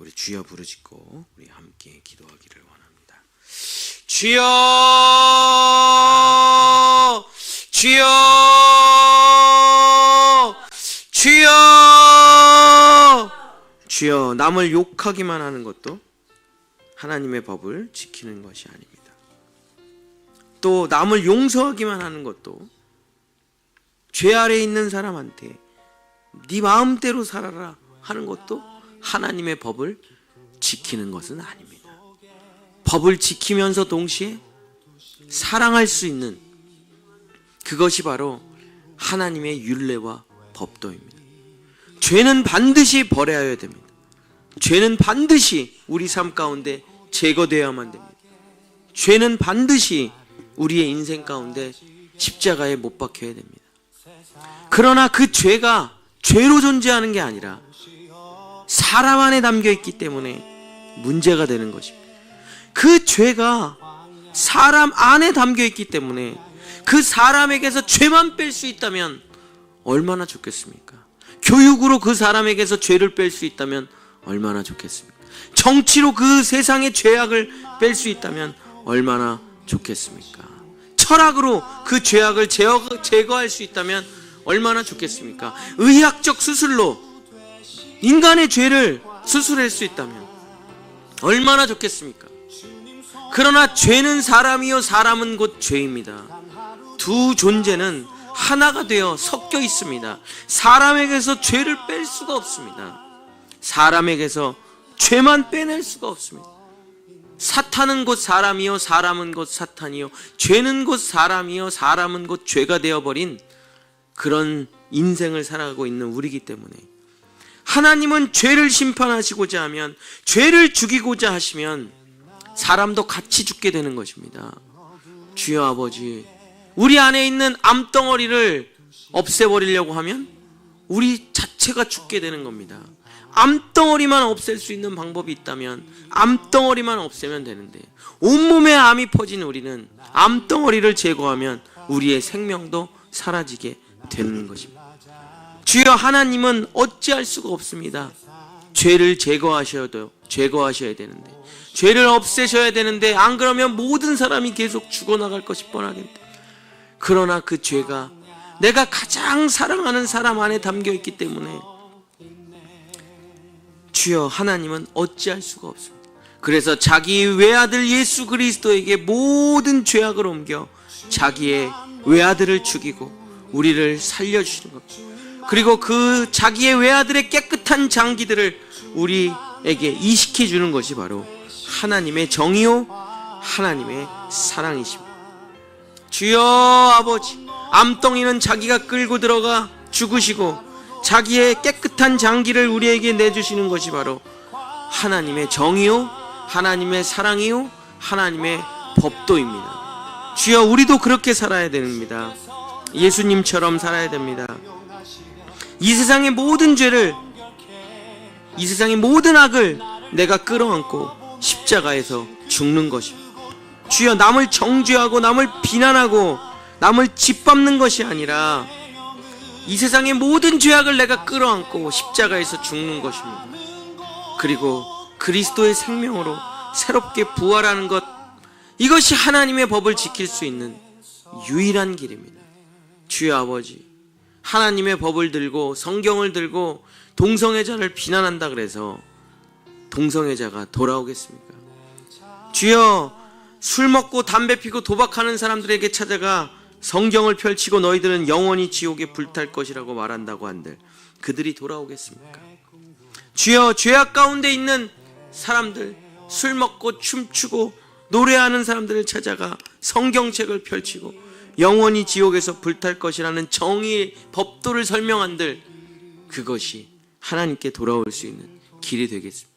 우리 주여 부르짖고 우리 함께 기도하기를 원합니다. 주여 주여 주여 주여 남을 욕하기만 하는 것도 하나님의 법을 지키는 것이 아닙니다. 또 남을 용서하기만 하는 것도 죄 아래 있는 사람한테 네 마음대로 살아라 하는 것도 하나님의 법을 지키는 것은 아닙니다. 법을 지키면서 동시에 사랑할 수 있는 그것이 바로 하나님의 윤례와 법도입니다. 죄는 반드시 버려야 됩니다. 죄는 반드시 우리 삶 가운데 제거되어야만 됩니다. 죄는 반드시 우리의 인생 가운데 십자가에 못 박혀야 됩니다. 그러나 그 죄가 죄로 존재하는 게 아니라 사람 안에 담겨 있기 때문에 문제가 되는 것입니다. 그 죄가 사람 안에 담겨 있기 때문에 그 사람에게서 죄만 뺄 수 있다면 얼마나 좋겠습니까? 교육으로 그 사람에게서 죄를 뺄 수 있다면 얼마나 좋겠습니까? 정치로 그 세상의 죄악을 뺄 수 있다면 얼마나 좋겠습니까? 철학으로 그 죄악을 제거, 제거할 수 있다면 얼마나 좋겠습니까? 의학적 수술로 인간의 죄를 수술할 수 있다면 얼마나 좋겠습니까? 그러나 죄는 사람이요 사람은 곧 죄입니다. 두 존재는 하나가 되어 섞여 있습니다. 사람에게서 죄를 뺄 수가 없습니다. 사람에게서 죄만 빼낼 수가 없습니다. 사탄은 곧 사람이요 사람은 곧 사탄이요 죄는 곧 사람이요 사람은 곧 죄가 되어버린 그런 인생을 살아가고 있는 우리기 때문에 하나님은 죄를 심판하시고자 하면 죄를 죽이고자 하시면 사람도 같이 죽게 되는 것입니다. 주여 아버지 우리 안에 있는 암덩어리를 없애버리려고 하면 우리 자체가 죽게 되는 겁니다. 암덩어리만 없앨 수 있는 방법이 있다면 암덩어리만 없애면 되는데 온몸에 암이 퍼진 우리는 암덩어리를 제거하면 우리의 생명도 사라지게 되는 것입니다. 주여 하나님은 어찌할 수가 없습니다. 죄를 제거하셔도 제거하셔야 되는데 죄를 없애셔야 되는데 안 그러면 모든 사람이 계속 죽어나갈 것이 뻔하겠다. 그러나 그 죄가 내가 가장 사랑하는 사람 안에 담겨 있기 때문에 주여 하나님은 어찌할 수가 없습니다. 그래서 자기 외아들 예수 그리스도에게 모든 죄악을 옮겨 자기의 외아들을 죽이고 우리를 살려주시는 겁니다. 그리고 그 자기의 외아들의 깨끗한 장기들을 우리에게 이식해 주는 것이 바로 하나님의 정의요 하나님의 사랑이십니다. 주여 아버지 암덩이는 자기가 끌고 들어가 죽으시고 자기의 깨끗한 장기를 우리에게 내주시는 것이 바로 하나님의 정의요, 하나님의 사랑이요, 하나님의 법도입니다. 주여, 우리도 그렇게 살아야 됩니다. 예수님처럼 살아야 됩니다. 이 세상의 모든 죄를, 이 세상의 모든 악을 내가 끌어안고 십자가에서 죽는 것입니다. 주여, 남을 정죄하고 남을 비난하고 남을 짓밟는 것이 아니라 이 세상의 모든 죄악을 내가 끌어안고 십자가에서 죽는 것입니다. 그리고 그리스도의 생명으로 새롭게 부활하는 것 이것이 하나님의 법을 지킬 수 있는 유일한 길입니다. 주여 아버지 하나님의 법을 들고 성경을 들고 동성애자를 비난한다 그래서 동성애자가 돌아오겠습니까? 주여 술 먹고 담배 피고 도박하는 사람들에게 찾아가 성경을 펼치고 너희들은 영원히 지옥에 불탈 것이라고 말한다고 한들 그들이 돌아오겠습니까? 주여 죄악 가운데 있는 사람들 술 먹고 춤추고 노래하는 사람들을 찾아가 성경책을 펼치고 영원히 지옥에서 불탈 것이라는 정의의 법도를 설명한들 그것이 하나님께 돌아올 수 있는 길이 되겠습니다.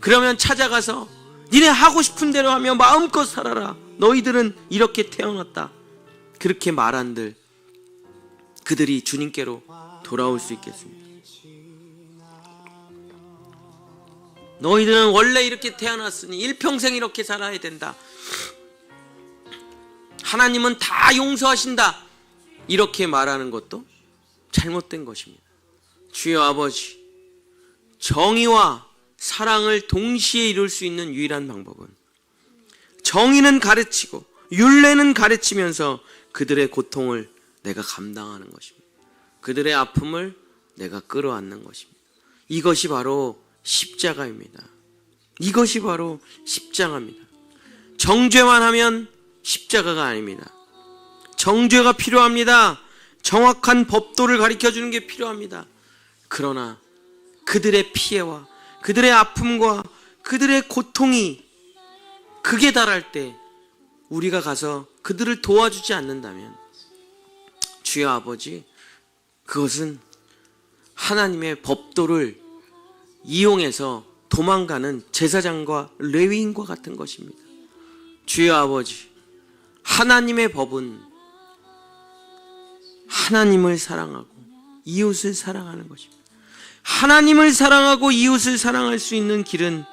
그러면 찾아가서 니네 하고 싶은 대로 하며 마음껏 살아라. 너희들은 이렇게 태어났다. 그렇게 말한들 그들이 주님께로 돌아올 수 있겠습니다. 너희들은 원래 이렇게 태어났으니 일평생 이렇게 살아야 된다. 하나님은 다 용서하신다. 이렇게 말하는 것도 잘못된 것입니다. 주여 아버지, 정의와 사랑을 동시에 이룰 수 있는 유일한 방법은 정의는 가르치고 윤례는 가르치면서 그들의 고통을 내가 감당하는 것입니다. 그들의 아픔을 내가 끌어안는 것입니다. 이것이 바로 십자가입니다. 이것이 바로 십자가입니다. 정죄만 하면 십자가가 아닙니다. 정죄가 필요합니다. 정확한 법도를 가르쳐 주는 게 필요합니다. 그러나 그들의 피해와 그들의 아픔과 그들의 고통이 극에 달할 때 우리가 가서 그들을 도와주지 않는다면 주여 아버지 그것은 하나님의 법도를 이용해서 도망가는 제사장과 레위인과 같은 것입니다. 주여 아버지 하나님의 법은 하나님을 사랑하고 이웃을 사랑하는 것입니다. 하나님을 사랑하고 이웃을 사랑할 수 있는 길은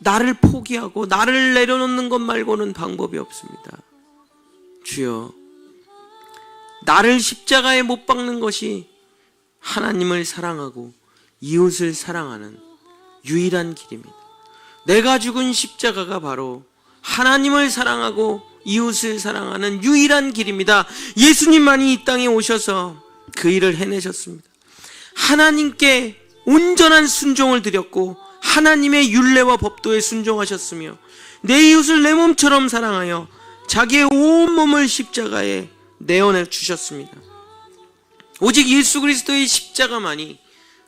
나를 포기하고 나를 내려놓는 것 말고는 방법이 없습니다. 주여, 나를 십자가에 못 박는 것이 하나님을 사랑하고 이웃을 사랑하는 유일한 길입니다. 내가 죽은 십자가가 바로 하나님을 사랑하고 이웃을 사랑하는 유일한 길입니다. 예수님만이 이 땅에 오셔서 그 일을 해내셨습니다. 하나님께 온전한 순종을 드렸고 하나님의 윤례와 법도에 순종하셨으며 내 이웃을 내 몸처럼 사랑하여 자기의 온 몸을 십자가에 내어내 주셨습니다. 오직 예수 그리스도의 십자가만이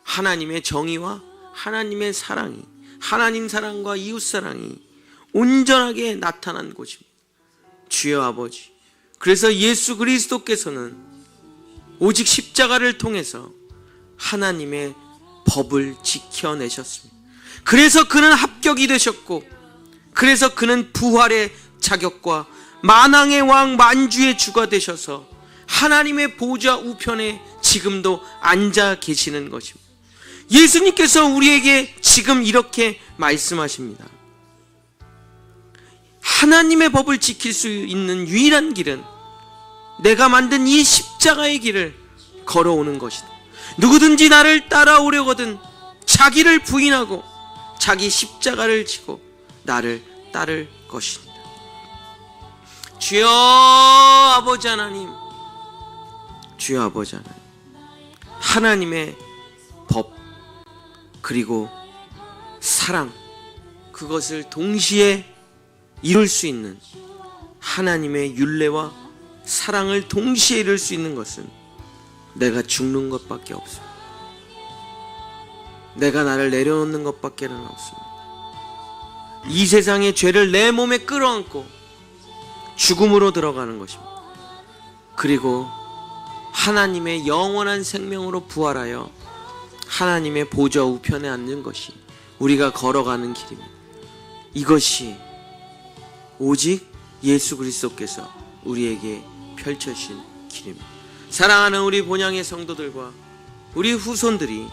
하나님의 정의와 하나님의 사랑이 하나님 사랑과 이웃 사랑이 온전하게 나타난 곳입니다. 주여 아버지. 그래서 예수 그리스도께서는 오직 십자가를 통해서 하나님의 법을 지켜내셨습니다. 그래서 그는 합격이 되셨고, 그래서 그는 부활의 자격과 만왕의 왕 만주의 주가 되셔서 하나님의 보좌 우편에 지금도 앉아 계시는 것입니다. 예수님께서 우리에게 지금 이렇게 말씀하십니다. 하나님의 법을 지킬 수 있는 유일한 길은 내가 만든 이 십자가의 길을 걸어오는 것이다. 누구든지 나를 따라오려거든 자기를 부인하고 자기 십자가를 지고 나를 따를 것입니다. 주여 아버지 하나님, 주여 아버지 하나님, 하나님의 법 그리고 사랑 그것을 동시에 이룰 수 있는 하나님의 윤례와 사랑을 동시에 이룰 수 있는 것은 내가 죽는 것밖에 없습니다. 내가 나를 내려놓는 것밖에는 없습니다. 이 세상의 죄를 내 몸에 끌어안고 죽음으로 들어가는 것입니다. 그리고 하나님의 영원한 생명으로 부활하여 하나님의 보좌 우편에 앉는 것이 우리가 걸어가는 길입니다. 이것이 오직 예수 그리스도께서 우리에게 펼쳐신 길입니다. 사랑하는 우리 본향의 성도들과 우리 후손들이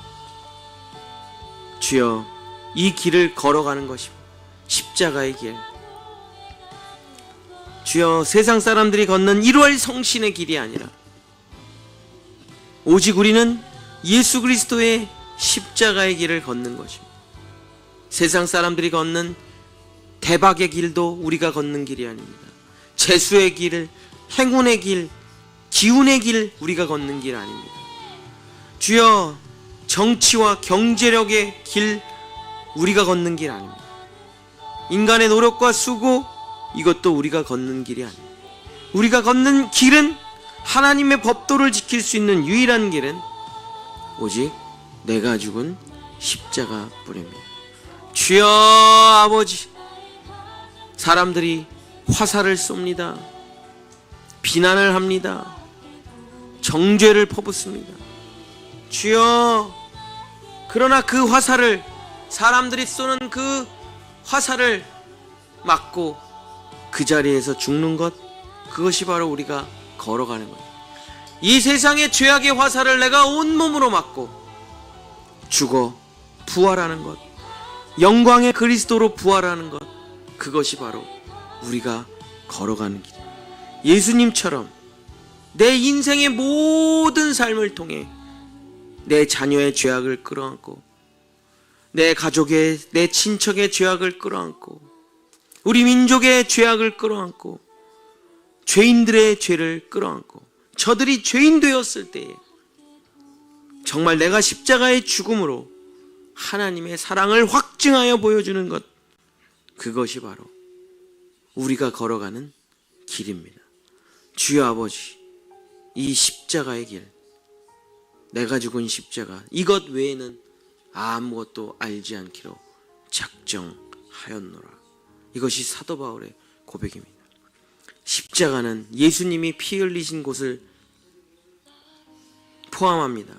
주여 이 길을 걸어가는 것입니다. 십자가의 길. 주여 세상 사람들이 걷는 1월 성신의 길이 아니라 오직 우리는 예수 그리스도의 십자가의 길을 걷는 것입니다. 세상 사람들이 걷는 대박의 길도 우리가 걷는 길이 아닙니다. 재수의 길, 행운의 길, 기운의 길 우리가 걷는 길 아닙니다. 주여 정치와 경제력의 길 우리가 걷는 길 아닙니다. 인간의 노력과 수고 이것도 우리가 걷는 길이 아닙니다. 우리가 걷는 길은 하나님의 법도를 지킬 수 있는 유일한 길은 오직 내가 죽은 십자가 뿌립니다. 주여 아버지 사람들이 화살을 쏩니다. 비난을 합니다. 정죄를 퍼붓습니다. 주여 그러나 그 화살을 사람들이 쏘는 그 화살을 맞고 그 자리에서 죽는 것 그것이 바로 우리가 걸어가는 것. 이 세상의 죄악의 화살을 내가 온몸으로 맞고 죽어 부활하는 것. 영광의 그리스도로 부활하는 것. 그것이 바로 우리가 걸어가는 길. 예수님처럼 내 인생의 모든 삶을 통해 내 자녀의 죄악을 끌어안고 내 가족의, 내 친척의 죄악을 끌어안고, 우리 민족의 죄악을 끌어안고, 죄인들의 죄를 끌어안고, 저들이 죄인 되었을 때에, 정말 내가 십자가의 죽음으로 하나님의 사랑을 확증하여 보여주는 것, 그것이 바로 우리가 걸어가는 길입니다. 주여 아버지, 이 십자가의 길, 내가 죽은 십자가, 이것 외에는 아무것도 알지 않기로 작정하였노라. 이것이 사도 바울의 고백입니다. 십자가는 예수님이 피 흘리신 곳을 포함합니다.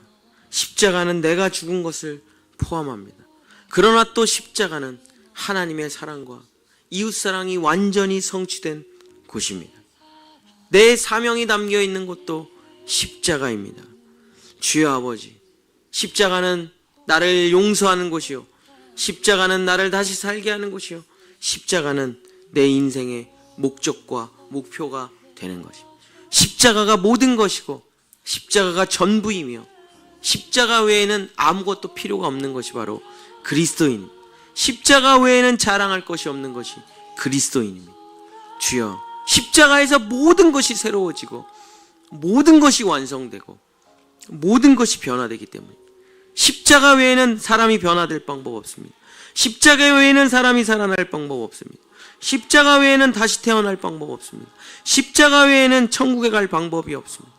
십자가는 내가 죽은 것을 포함합니다. 그러나 또 십자가는 하나님의 사랑과 이웃 사랑이 완전히 성취된 곳입니다. 내 사명이 담겨 있는 곳도 십자가입니다. 주여 아버지, 십자가는 나를 용서하는 곳이요. 십자가는 나를 다시 살게 하는 곳이요. 십자가는 내 인생의 목적과 목표가 되는 것입니다. 십자가가 모든 것이고, 십자가가 전부이며, 십자가 외에는 아무것도 필요가 없는 것이 바로 그리스도인. 십자가 외에는 자랑할 것이 없는 것이 그리스도인입니다. 주여, 십자가에서 모든 것이 새로워지고, 모든 것이 완성되고, 모든 것이 변화되기 때문에 십자가 외에는 사람이 변화될 방법 없습니다. 십자가 외에는 사람이 살아날 방법 없습니다. 십자가 외에는 다시 태어날 방법 없습니다. 십자가 외에는 천국에 갈 방법이 없습니다.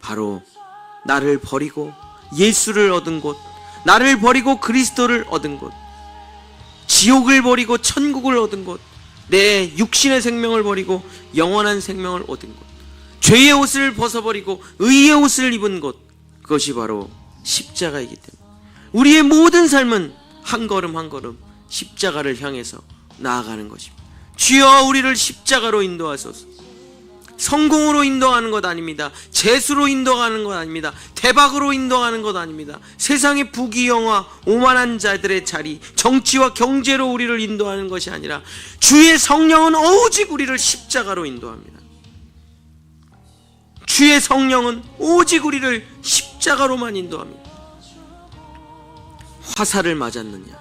바로 나를 버리고 예수를 얻은 곳, 나를 버리고 그리스도를 얻은 곳, 지옥을 버리고 천국을 얻은 곳, 내 육신의 생명을 버리고 영원한 생명을 얻은 곳, 죄의 옷을 벗어버리고 의의 옷을 입은 곳, 그것이 바로 십자가이기 때문에 우리의 모든 삶은 한 걸음 한 걸음 십자가를 향해서 나아가는 것입니다. 주여 우리를 십자가로 인도하소서. 성공으로 인도하는 것 아닙니다. 재수로 인도하는 것 아닙니다. 대박으로 인도하는 것 아닙니다. 세상의 부귀영화, 오만한 자들의 자리, 정치와 경제로 우리를 인도하는 것이 아니라 주의 성령은 오직 우리를 십자가로 인도합니다. 주의 성령은 오직 우리를 십자가로만 인도합니다. 화살을 맞았느냐,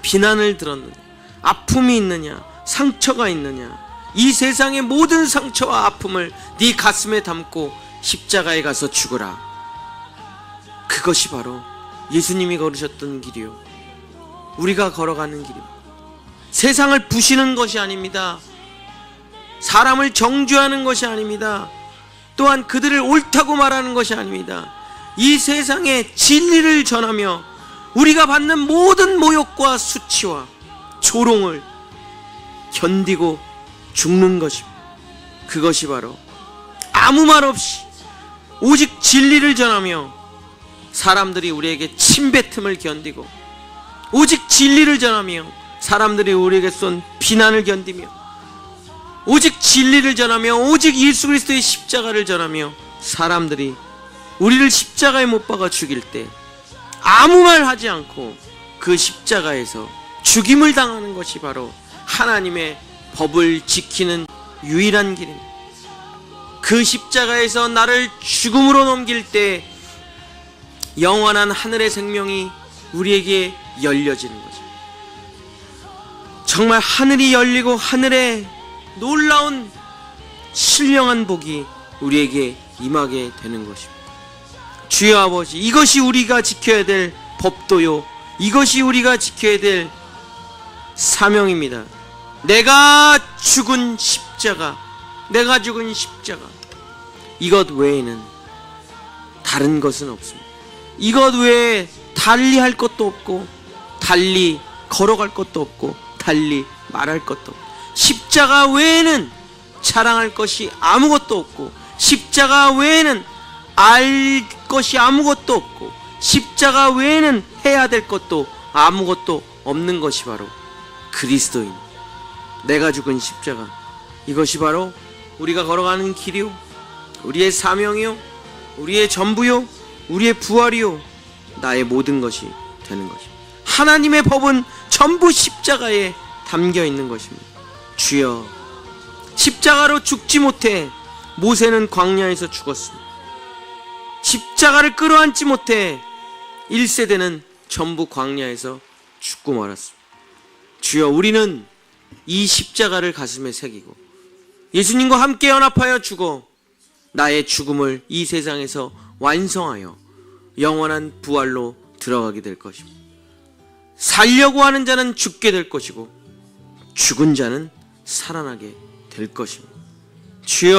비난을 들었느냐, 아픔이 있느냐, 상처가 있느냐, 이 세상의 모든 상처와 아픔을 네 가슴에 담고 십자가에 가서 죽어라. 그것이 바로 예수님이 걸으셨던 길이요. 우리가 걸어가는 길입니다. 세상을 부시는 것이 아닙니다. 사람을 정죄하는 것이 아닙니다. 또한 그들을 옳다고 말하는 것이 아닙니다. 이 세상에 진리를 전하며 우리가 받는 모든 모욕과 수치와 조롱을 견디고 죽는 것입니다. 그것이 바로 아무 말 없이 오직 진리를 전하며 사람들이 우리에게 침뱉음을 견디고 오직 진리를 전하며 사람들이 우리에게 쏜 비난을 견디며 오직 진리를 전하며 오직 예수 그리스도의 십자가를 전하며 사람들이 우리를 십자가에 못 박아 죽일 때 아무 말 하지 않고 그 십자가에서 죽임을 당하는 것이 바로 하나님의 법을 지키는 유일한 길입니다. 그 십자가에서 나를 죽음으로 넘길 때 영원한 하늘의 생명이 우리에게 열려지는 거죠. 정말 하늘이 열리고 하늘에 놀라운 신령한 복이 우리에게 임하게 되는 것입니다. 주여 아버지, 이것이 우리가 지켜야 될 법도요. 이것이 우리가 지켜야 될 사명입니다. 내가 죽은 십자가, 내가 죽은 십자가. 이것 외에는 다른 것은 없습니다. 이것 외에 달리 할 것도 없고, 달리 걸어갈 것도 없고, 달리 말할 것도 없고, 십자가 외에는 자랑할 것이 아무것도 없고, 십자가 외에는 알 것이 아무것도 없고, 십자가 외에는 해야 될 것도 아무것도 없는 것이 바로 그리스도인. 내가 죽은 십자가. 이것이 바로 우리가 걸어가는 길이요. 우리의 사명이요. 우리의 전부요. 우리의 부활이요. 나의 모든 것이 되는 것입니다. 하나님의 법은 전부 십자가에 담겨 있는 것입니다. 주여, 십자가로 죽지 못해 모세는 광야에서 죽었습니다. 십자가를 끌어안지 못해 1세대는 전부 광야에서 죽고 말았습니다. 주여 우리는 이 십자가를 가슴에 새기고 예수님과 함께 연합하여 죽어 나의 죽음을 이 세상에서 완성하여 영원한 부활로 들어가게 될 것입니다. 살려고 하는 자는 죽게 될 것이고 죽은 자는 살아나게 될 것입니다. 주여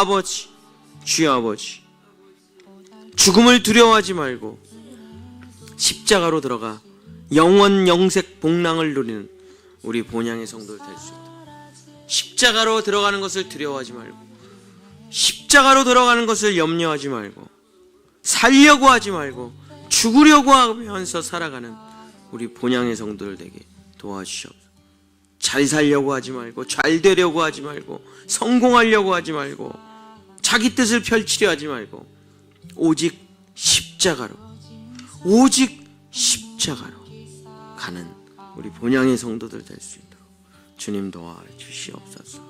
아버지, 주여 아버지, 죽음을 두려워하지 말고 십자가로 들어가 영원 영색 복랑을 누리는 우리 본향의 성도들 될수 있다. 십자가로 들어가는 것을 두려워하지 말고 십자가로 들어가는 것을 염려하지 말고 살려고 하지 말고 죽으려고 하면서 살아가는 우리 본향의 성도들 되게 도와주시옵소서. 잘 살려고 하지 말고 잘 되려고 하지 말고 성공하려고 하지 말고 자기 뜻을 펼치려 하지 말고 오직 십자가로 오직 십자가로 가는 우리 본향의 성도들 될 수 있도록 주님 도와 주시옵소서.